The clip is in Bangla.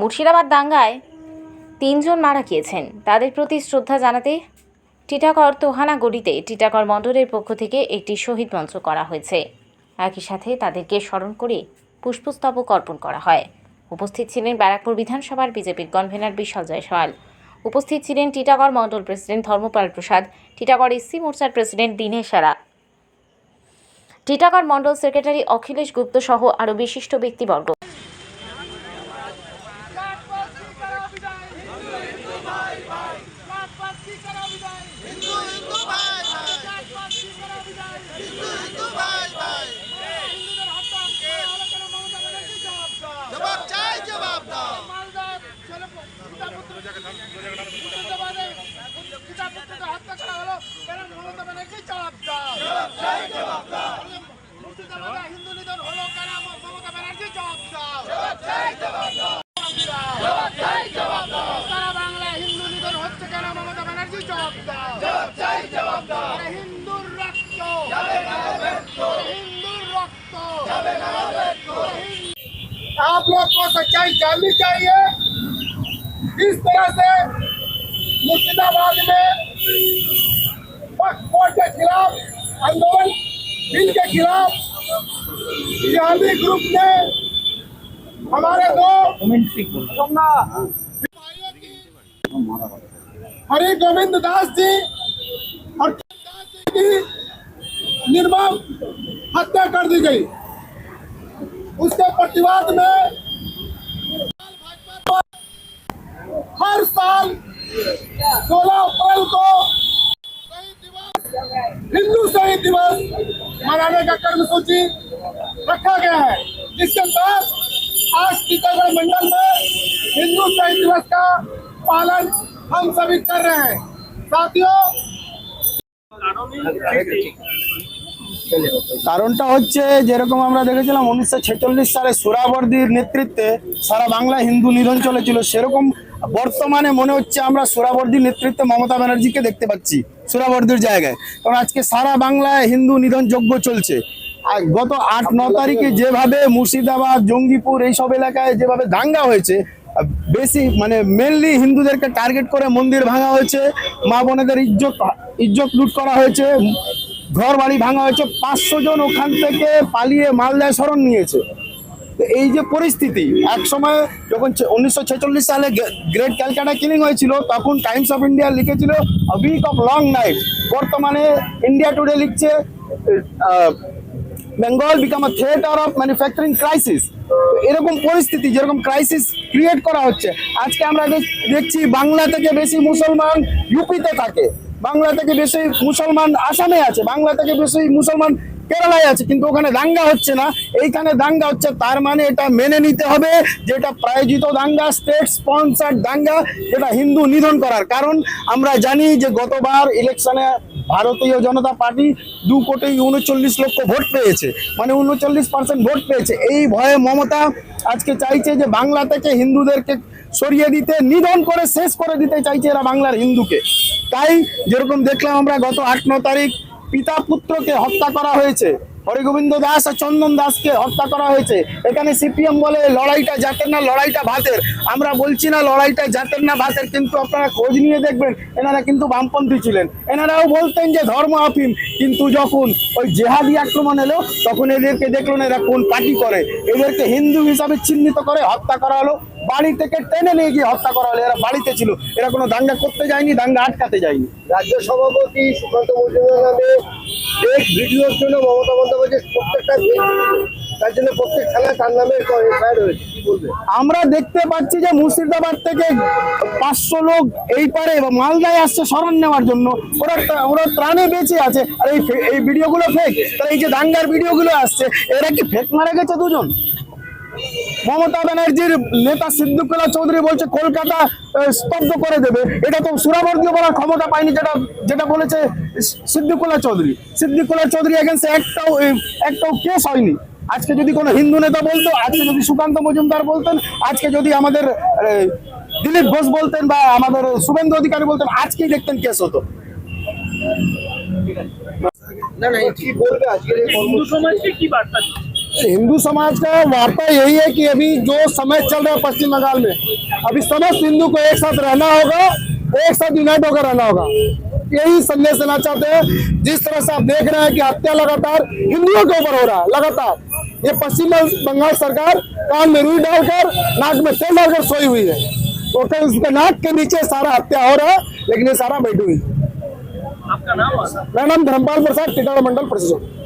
মুর্শিদাবাদ দাঙ্গায় তিনজন মারা গিয়েছেন। তাদের প্রতি শ্রদ্ধা জানাতে টিটাগড় তোহানাগড়িতে টিটাগড় মণ্ডলের পক্ষ থেকে একটি শহীদ মঞ্চ করা হয়েছে। একই সাথে তাদেরকে স্মরণ করে পুষ্পস্তবক অর্পণ করা হয়। উপস্থিত ছিলেন ব্যারাকপুর বিধানসভার বিজেপির কনভেনর বিশাল জয়সওয়াল। উপস্থিত ছিলেন টিটাগড় মণ্ডল প্রেসিডেন্ট ধর্মপাল প্রসাদ, টিটাগড় এসসি মোর্চার প্রেসিডেন্ট দীনেশ সারা। টিটাগড় মণ্ডল সেক্রেটারি অখিলেশ গুপ্ত সহ আরও বিশিষ্ট ব্যক্তিবর্গ লাটপাতি করা বিদায় হিন্দু হিন্দু ভাই ভাই লাটপাতি করা বিদায় হিন্দু হিন্দু ভাই ভাই লাটপাতি করা বিদায় হিন্দু হিন্দু ভাই ভাই হিন্দুদের হত্যা হলো কেন মমতা ব্যানার্জি জবাব দাও জবাব চাই জবাব দাও মালদার ছেলে পিতা পুত্র মুর্শিদাবাদে পিতা পুত্রকে হত্যা করা হলো কেন মমতা ব্যানার্জি জবাব দাও জবাব চাই জবাব দাও মুর্শিদাবাদে হিন্দু নিধন হলো কেন মমতা ব্যানার্জি জবাব দাও জবাব চাই জবাব দাও সারা বাংলায় হিন্দু নিধন হচ্ছে কেন মমতা ব্যানার্জি জবাব দাও জবাব চাই জবাব দাও হিন্দুর রক্ত যাবে না ব্যর্থ হিন্দুর রক্ত যাবে না ব্যর্থ आप लोग को सच्चाई जाननी चाहिए इस तरह से मुर्शिदाबाद में के खिलाफ आंदोलन, बिल के खिलाफ जिहादी ग्रुप ने हमारे दो हरि गोविंद दास जी और की निर्मम हत्या कर दी गई। उसके प्रतिवाद में हर साल 16 अप्रैल को शहीद दिवस हिंदू शहीद दिवस मनाने का कर्मसूची रखा गया है जिसके तहत आज टीकागढ़ मंडल में हिंदू शहीद दिवस का पालन हम सभी कर रहे हैं साथियों কারণটা হচ্ছে যেরকম আমরা দেখেছিলাম উনিশশো ছেচল্লিশ সালে সুরাবর্দির নেতৃত্বে সারা বাংলা হিন্দু নিধন চলেছিল সেরকম বর্তমানে মনে হচ্ছে আমরা সুরাবর্দির নেতৃত্বে মমতা ব্যানার্জিকে দেখতে পাচ্ছি, সুরাবর্দির জায়গায়। কারণ আজকে সারা বাংলায় হিন্দু নিধন যজ্ঞ চলছে। আর গত আট, ন তারিখে যেভাবে মুর্শিদাবাদ, জঙ্গিপুর এইসব এলাকায় যেভাবে দাঙ্গা হয়েছে, বেশি মানে মেনলি হিন্দুদেরকে টার্গেট করে মন্দির ভাঙা হয়েছে, মা বোনেদের ইজ্জত ইজ্জত লুট করা হয়েছে ঘর বাড়ি ভাঙা হয়েছে, পাঁচশো জন ওখান থেকে পালিয়ে মালদায় শরণ নিয়েছে। এই যে পরিস্থিতি, এক সময় যখন উনিশশো ছেচল্লিশ সালে গ্রেট ক্যালকাটা কিলিং হয়েছিল, তখন টাইমস অফ ইন্ডিয়া লিখেছিল উইক অফ লং নাইট বর্তমানে ইন্ডিয়া টুডে লিখছে Bengal become a theatre of manufacturing crisis এরকম পরিস্থিতি, যেরকম ক্রাইসিস ক্রিয়েট করা হচ্ছে, আজকে আমরা দেখছি বাংলা থেকে বেশি মুসলমান ইউপিতে থাকে, বাংলা থেকে বেশি মুসলমান আসামে আছে, বাংলা থেকে বেশি মুসলমান কেরালায় আছে, কিন্তু ওখানে দাঙ্গা হচ্ছে না। এইখানে দাঙ্গা হচ্ছে, তার মানে এটা মেনে নিতে হবে যেটা প্রায়োজিত দাঙ্গা স্টেট স্পন্সার দাঙ্গা যেটা হিন্দু নিধন করার। কারণ আমরা জানি যে গতবার ইলেকশনে ভারতীয় জনতা পার্টি দু কোটি উনচল্লিশ লক্ষ ভোট পেয়েছে মানে উনচল্লিশ পার্সেন্ট ভোট পেয়েছে। এই ভয়ে মমতা আজকে চাইছে যে বাংলা থেকে হিন্দুদেরকে সরিয়ে দিতে, নিধন করে শেষ করে দিতে চাইছে এরা বাংলার হিন্দুকে। তাই যেরকম দেখলাম আমরা গত আট, ন তারিখ পিতা পুত্রকে হত্যা করা হয়েছে। হরিগোবিন্দ দাস আর চন্দন দাসকে হত্যা করা হয়েছে। এখানে সিপিএম বলে, লড়াইটা জাতের না, লড়াইটা ভাতের। আমরা বলছি না, লড়াইটা জাতের না, ভাতের। কিন্তু আপনারা খোঁজ নিয়ে দেখবেন, এনারা কিন্তু বামপন্থী ছিলেন। এনারাও বলতেন যে, ধর্ম আফিম কিন্তু যখন ওই জেহাদি আক্রমণ এলো, তখন এদেরকে দেখল না এরা কোন পার্টি করে। এদেরকে হিন্দু হিসাবে চিহ্নিত করে হত্যা করা হলো। বাড়ি থেকে টেনে নিয়ে গিয়ে হত্যা করা হলো। এরা বাড়িতে ছিল। এরা কোনো দাঙ্গা করতে যায়নি দাঙ্গা আটকাতে যায়নি। রাজ্য সভাপতি সুকান্ত মজুমদার নামে এক ভিডিওর জন্য মমতা বন্দ্যোপাধ্যায় প্রত্যেকটা তার জন্য প্রত্যেক খেলায় তার নামে আমরা দেখতে পাচ্ছি যে মুর্শিদাবাদ থেকে পাঁচশো লোক এই পারে মালদায় আসছে শরণ নেওয়ার জন্য। ওরা ওরা ত্রাণে বেঁচে আছে। আর এই এই ভিডিওগুলো ফেক তাহলে এই যে দাঙ্গার ভিডিওগুলো আসছে এরা কি ফেক মারা গেছে দুজন? মমতা ব্যানার্জির নেতা সিদ্দিকুল্লাহ চৌধুরী বলছে কলকাতা স্তব্ধ করে দেবে। এটা তো সুরাবর্দীয় বলার ক্ষমতা পায়নি যেটা যেটা বলেছে সিদ্দিকুল্লাহ চৌধুরী। সিদ্দিকুল্লাহ চৌধুরী এগেন্সে একটাও একটাও কেস হয়নি। আজকে যদি কোনো হিন্দু নেতা বলতো আজকে যদি সুকান্ত মজুমদার বলতেন আজকে যদি আমাদের দিলীপ ঘোষ বলতেন বা আমাদের শুভেন্দু অধিকারী বলতেন আজকেই দেখতেন কেস হতো। না না কি বলবে আজকের এই হিন্দু কর্মসূচি সমাজকে কি বার্তা দিচ্ছে? हिंदू समाज का वार्ता यही है कि अभी जो समय चल रहा है पश्चिम बंगाल में अभी समस्त हिंदू को एक साथ रहना होगा एक साथ यूनाइट होकर रहना होगा। यही संदेश देना चाहते हैं। जिस तरह से आप देख रहे हैं कि हत्या लगातार हिंदुओं के ऊपर हो रहा है लगातार। ये पश्चिम बंगाल सरकार कान में रुई डालकर नाक में तेल डालकर सोई हुई है। तो उसके नाक के नीचे सारा हत्या हो रहा है लेकिन ये सारा बैठी हुई है। आपका नाम मेरा नाम धर्मपाल प्रसाद टिटाड़ा मंडल प्रशासन।